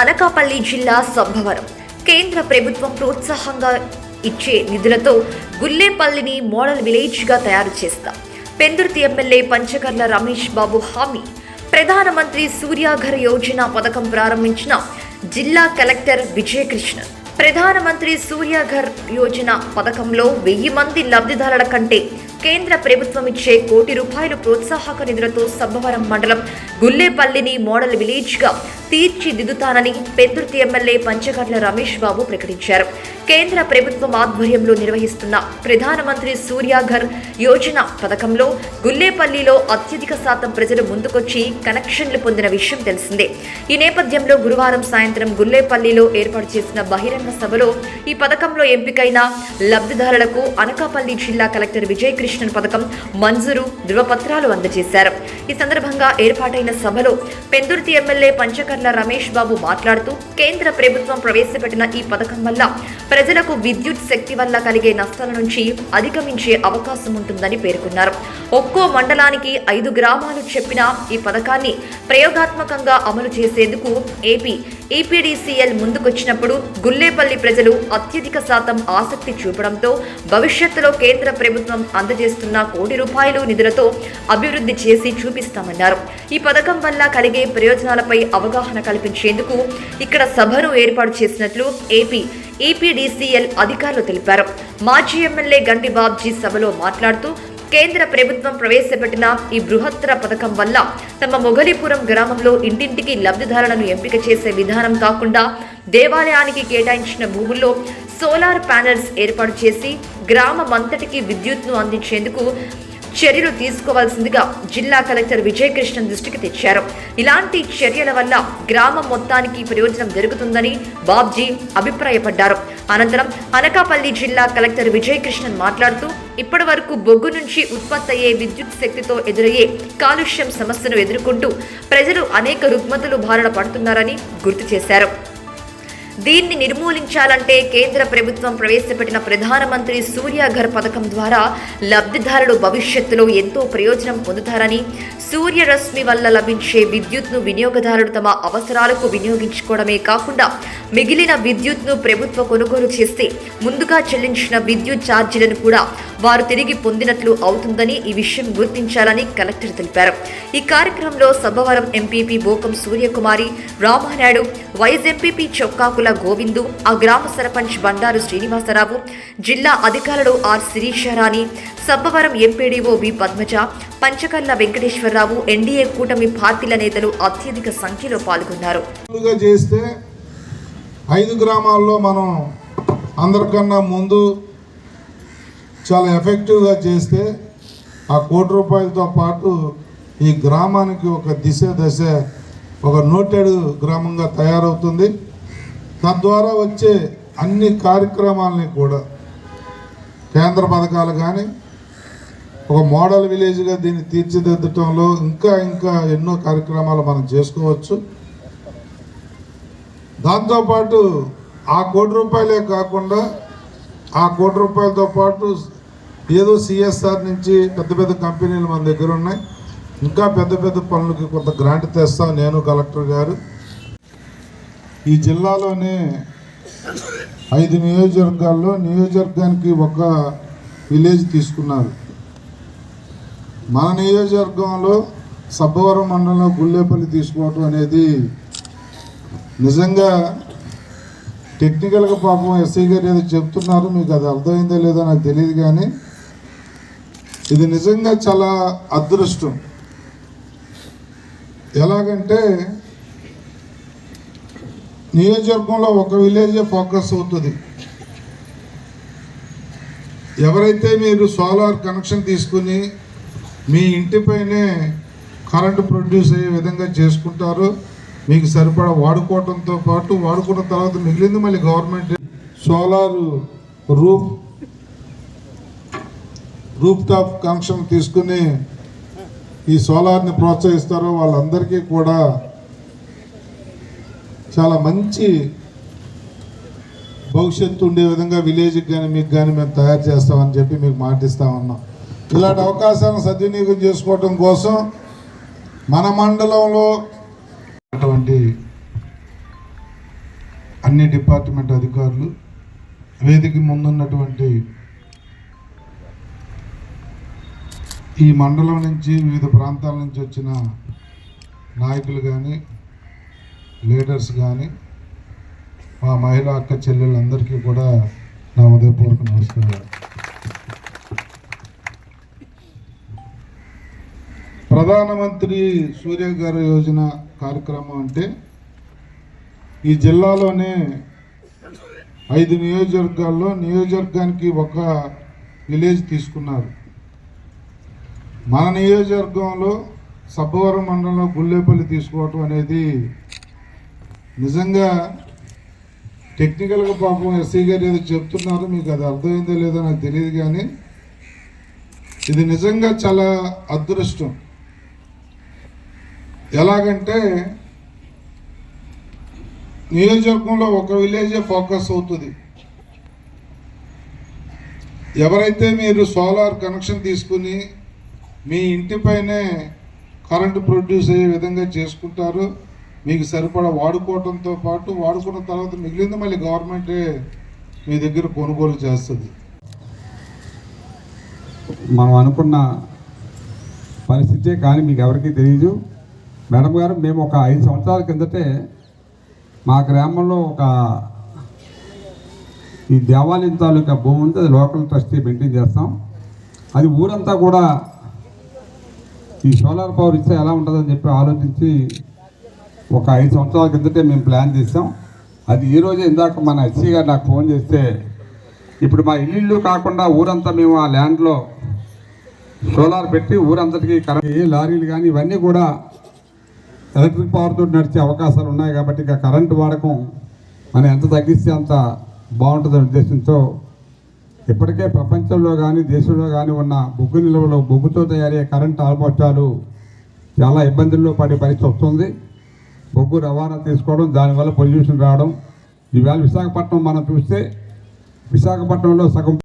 అనకాపల్లి జిల్లా సబ్బవరం కేంద్ర ప్రభుత్వం ప్రోత్సాహంగా ఇచ్చే నిధులతో గుల్లేపల్లిని మోడల్ విలేజ్గా తయారు చేస్తాం. పెందుర్తి ఎమ్మెల్యే పంచకర్ల రమేష్ బాబు హామీ. ప్రధానమంత్రి సూర్యాఘర్ యోజన పథకం ప్రారంభించిన జిల్లా కలెక్టర్ విజయకృష్ణన్. ప్రధానమంత్రి సూర్యాఘర్ యోజన పథకంలో వెయ్యి మంది లబ్ధిదారుల కంటే కేంద్ర ప్రభుత్వం ఇచ్చే కోటి రూపాయలు ప్రోత్సాహక నిధులతో సబ్బవరం మండలం గుల్లేపల్లిని మోడల్ విలేజ్గా తీర్చిదిద్దుతానని పెందుర్తి ఎమ్మెల్యే పంచకర్ల రమేష్ బాబు ప్రకటించారు. కేంద్ర ప్రభుత్వం ఆధ్వర్యంలో నిర్వహిస్తున్న ప్రధానమంత్రి సూర్యాఘర్ యోజన పథకంలో గుల్లేపల్లిలో అత్యధిక శాతం ప్రజలు ముందుకొచ్చి కనెక్షన్లు పొందిన విషయం తెలిసిందే. ఈ నేపథ్యంలో గురువారం సాయంత్రం గుల్లేపల్లిలో ఏర్పాటు చేసిన బహిరంగ సభలో ఈ పథకంలో ఎంపికైన లబ్ధిదారులకు అనకాపల్లి జిల్లా కలెక్టర్ విజయ్ కృష్ణన్ పథకం మంజూరు ధృవపత్రాలు అందజేశారు. ఈ సందర్భంగా ఏర్పాటైన సభలో పెందుర్తి ఎమ్మెల్యే పంచకర్ల రమేష్ బాబు మాట్లాడుతూ కేంద్ర ప్రభుత్వం ప్రవేశపెట్టిన ఈ పథకం వల్ల ప్రజలకు విద్యుత్ శక్తి వల్ల కలిగే నష్టాల నుంచి అధిగమించే అవకాశం ఉంటుందని పేర్కొన్నారు. ఒక్కో మండలానికి ఐదు గ్రామాలు చెప్పిన ఈ పథకాన్ని ప్రయోగాత్మకంగా అమలు చేసేందుకు ఏపీ ఈపీడీసీఎల్ ముందుకొచ్చినప్పుడు గుల్లేపల్లి ప్రజలు అత్యధిక శాతం ఆసక్తి చూపడంతో భవిష్యత్తులో కేంద్ర ప్రభుత్వం అందజేస్తున్న కోటి రూపాయలు నిధులతో అభివృద్ధి చేసి చూపిస్తామన్నారు. ఈ పథకం వల్ల కలిగే ప్రయోజనాలపై అవగాహన కల్పించేందుకు ఇక్కడ సభను ఏర్పాటు చేసినట్లు ఏపీ ఈపీడీసీఎల్ అధికారులు తెలిపారు. మాజీ ఎమ్మెల్యే గండి బాబ్జీ సభలో మాట్లాడుతూ కేంద్ర ప్రభుత్వం ప్రవేశపెట్టిన ఈ బృహత్తర పథకం వల్ల తమ మొగలిపురం గ్రామంలో ఇంటింటికి లబ్ధిదారులను ఎంపిక చేసే విధానం కాకుండా దేవాలయానికి కేటాయించిన భూముల్లో సోలార్ ప్యానెల్స్ ఏర్పాటు చేసి గ్రామమంతటికి విద్యుత్ను అందించేందుకు చర్యలు తీసుకోవాల్సిందిగా జిల్లా కలెక్టర్ విజయకృష్ణన్ దృష్టికి తెచ్చారు. ఇలాంటి చర్యల వల్ల గ్రామం మొత్తానికి ప్రయోజనం జరుగుతుందని బాబ్జీ అభిప్రాయపడ్డారు. అనంతరం అనకాపల్లి జిల్లా కలెక్టర్ విజయకృష్ణన్ మాట్లాడుతూ ఇప్పటి వరకు బొగ్గు నుంచి ఉత్పత్తి అయ్యే విద్యుత్ శక్తితో ఎదురయ్యే కాలుష్యం సమస్యను ఎదుర్కొంటూ ప్రజలు అనేక రుగ్మతలు బారిన పడుతున్నారని గుర్తు చేశారు. దీన్ని నిర్మూలించాలంటే కేంద్ర ప్రభుత్వం ప్రవేశపెట్టిన ప్రధానమంత్రి సూర్యాఘర్ పథకం ద్వారా లబ్ధిదారులు భవిష్యత్తులో ఎంతో ప్రయోజనం పొందుతారని సూర్యరశ్మి వల్ల లభించే విద్యుత్ను వినియోగదారులు తమ అవసరాలకు వినియోగించుకోవడమే కాకుండా మిగిలిన విద్యుత్ను ప్రభుత్వ కొనుగోలు చేస్తే ముందుగా చెల్లించిన విద్యుత్ ఛార్జీలను కూడా వారు తిరిగి పొందినట్లు అవుతుందని ఈ విషయం గుర్తించాలని కలెక్టర్ తెలిపారు. ఈ కార్యక్రమంలో Sabbavaram MPP Bokam Suryakumari Ramanaidu vice MPP Chokkakula Govindu ఆ గ్రామ సర్పంచ్ బండారు శ్రీనివాసరావు జిల్లా అధికారులు R Sirisharani Sabbavaram MPDO B Padmaja Panchakarla Venkateswararao NDA కూటమి పార్టీల నేతలు అత్యధిక సంఖ్యలో పాల్గొన్నారు. చేస్తే ఐదు గ్రామాల్లో మనం అందరికన్నా ముందు చాలా ఎఫెక్టివ్గా చేస్తే ఆ కోటి రూపాయలతో పాటు ఈ గ్రామానికి ఒక దిశ దశ ఒక నోటెడ్ గ్రామంగా తయారవుతుంది. తద్వారా వచ్చే అన్ని కార్యక్రమాలని కూడా కేంద్ర పథకాలు కానీ ఒక మోడల్ విలేజ్గా దీన్ని తీర్చిదిద్దటంలో ఇంకా ఇంకా ఎన్నో కార్యక్రమాలు మనం చేసుకోవచ్చు. దాంతోపాటు ఆ కోటి రూపాయలే కాకుండా ఆ కోటి రూపాయలతో పాటు ఏదో సిఎస్ఆర్ నుంచి పెద్ద పెద్ద కంపెనీలు మన దగ్గర ఉన్నాయి. ఇంకా పెద్ద పెద్ద పనులకి కొంత గ్రాంట్ తెస్తాం నేను కలెక్టర్ గారు. ఈ జిల్లాలోనే ఐదు నియోజకవర్గాల్లో నియోజకవర్గానికి ఒక విలేజ్ తీసుకున్నారు. మన నియోజకవర్గంలో సబ్బవరం మండలంలో గుల్లేపల్లి తీసుకోవటం అనేది నిజంగా టెక్నికల్గా పాపం ఎస్ఐ గారు ఏదో చెప్తున్నారు మీకు అది అర్థమైందో లేదో నాకు తెలియదు కానీ ఇది నిజంగా చాలా అదృష్టం. ఎలాగంటే నియోజకవర్గంలో ఒక విలేజే ఫోకస్ అవుతుంది. ఎవరైతే మీరు సోలార్ కనెక్షన్ తీసుకుని మీ ఇంటిపైనే కరెంటు ప్రొడ్యూస్ అయ్యే విధంగా చేసుకుంటారో మీకు సరిపడా వాడుకోవడంతో పాటు వాడుకున్న తర్వాత మిగిలింది మళ్ళీ government. Solar roof roof top connection తీసుకుని ఈ సోలార్ని ప్రోత్సహిస్తారో వాళ్ళందరికీ కూడా చాలా మంచి భవిష్యత్తు ఉండే విధంగా విలేజ్కి కానీ మీకు కానీ మేము తయారు చేస్తామని చెప్పి మీకు మాటిస్తా ఉన్నాం. ఇలాంటి అవకాశాలను సద్వినియోగం చేసుకోవడం కోసం మన మండలంలో అటువంటి అన్ని డిపార్ట్మెంట్ అధికారులు వేదిక ముందున్నటువంటి ఈ మండలం నుంచి వివిధ ప్రాంతాల నుంచి వచ్చిన నాయకులు కానీ లీడర్స్ కానీ మా మహిళా అక్క చెల్లెళ్ళందరికీ కూడా నా ఉదయపూర్వక నమస్కారాలు. ప్రధానమంత్రి సూర్యగార యోజన కార్యక్రమం అంటే ఈ జిల్లాలోనే ఐదు నియోజకవర్గాల్లో నియోజకవర్గానికి ఒక విలేజ్ తీసుకున్నారు. మన నియోజకవర్గంలో సబ్బవరం మండలంలో గుల్లేపల్లి తీసుకోవటం అనేది నిజంగా టెక్నికల్గా పాపం ఎస్సీ గారు ఏదో చెప్తున్నారు మీకు అది అర్థమైందో లేదో నాకు తెలియదు కానీ ఇది నిజంగా చాలా అదృష్టం. ఎలాగంటే నియోజకవర్గంలో ఒక విలేజే ఫోకస్ అవుతుంది. ఎవరైతే మీరు సోలార్ కనెక్షన్ తీసుకుని మీ ఇంటిపైనే కరెంటు ప్రొడ్యూస్ అయ్యే విధంగా చేసుకుంటారు. మీకు సరిపడా వాడుకోవడంతో పాటు వాడుకున్న తర్వాత మిగిలింది మళ్ళీ గవర్నమెంటే మీ దగ్గర కొనుగోలు చేస్తుంది. మనం అనుకున్న పరిస్థితే కానీ మీకు ఎవరికీ తెలియదు మేడం గారు మేము ఒక ఐదు సంవత్సరాల కిందటే మా గ్రామంలో ఒక ఈ దేవాలయం తాలూకా భూమి ఉంది. అది లోకల్ ట్రస్టీ మెయింటైన్ చేస్తాం. అది ఊరంతా కూడా ఈ సోలార్ పవర్ ఇస్తే ఎలా ఉంటుందని చెప్పి ఆలోచించి ఒక ఐదు సంవత్సరాల కిందటే మేము ప్లాన్ చేసాం అది ఈరోజే ఇందాక మన ఎస్సీ గారు నాకు ఫోన్ చేస్తే ఇప్పుడు మా ఇల్లు కాకుండా ఊరంతా మేము ఆ ల్యాండ్లో సోలార్ పెట్టి ఊరంతటికి కరెంట్ లారీలు కానీ ఇవన్నీ కూడా ఎలక్ట్రిక్ పవర్తో నడిచే అవకాశాలు ఉన్నాయి కాబట్టి ఇక కరెంటు వాడకం మనం ఎంత తగ్గిస్తే అంత బాగుంటుందనే ఉద్దేశంతో ఇప్పటికే ప్రపంచంలో కానీ దేశంలో కానీ ఉన్న బొగ్గు నిల్వలు బొగ్గుతో తయారయ్యే కరెంటు ఆల్మోస్టాలు చాలా ఇబ్బందుల్లో పడే పరిస్థితి వస్తుంది. బొగ్గు రవాణా తీసుకోవడం దానివల్ల పొల్యూషన్ రావడం. ఈవేళ విశాఖపట్నం మనం చూస్తే విశాఖపట్నంలో సగం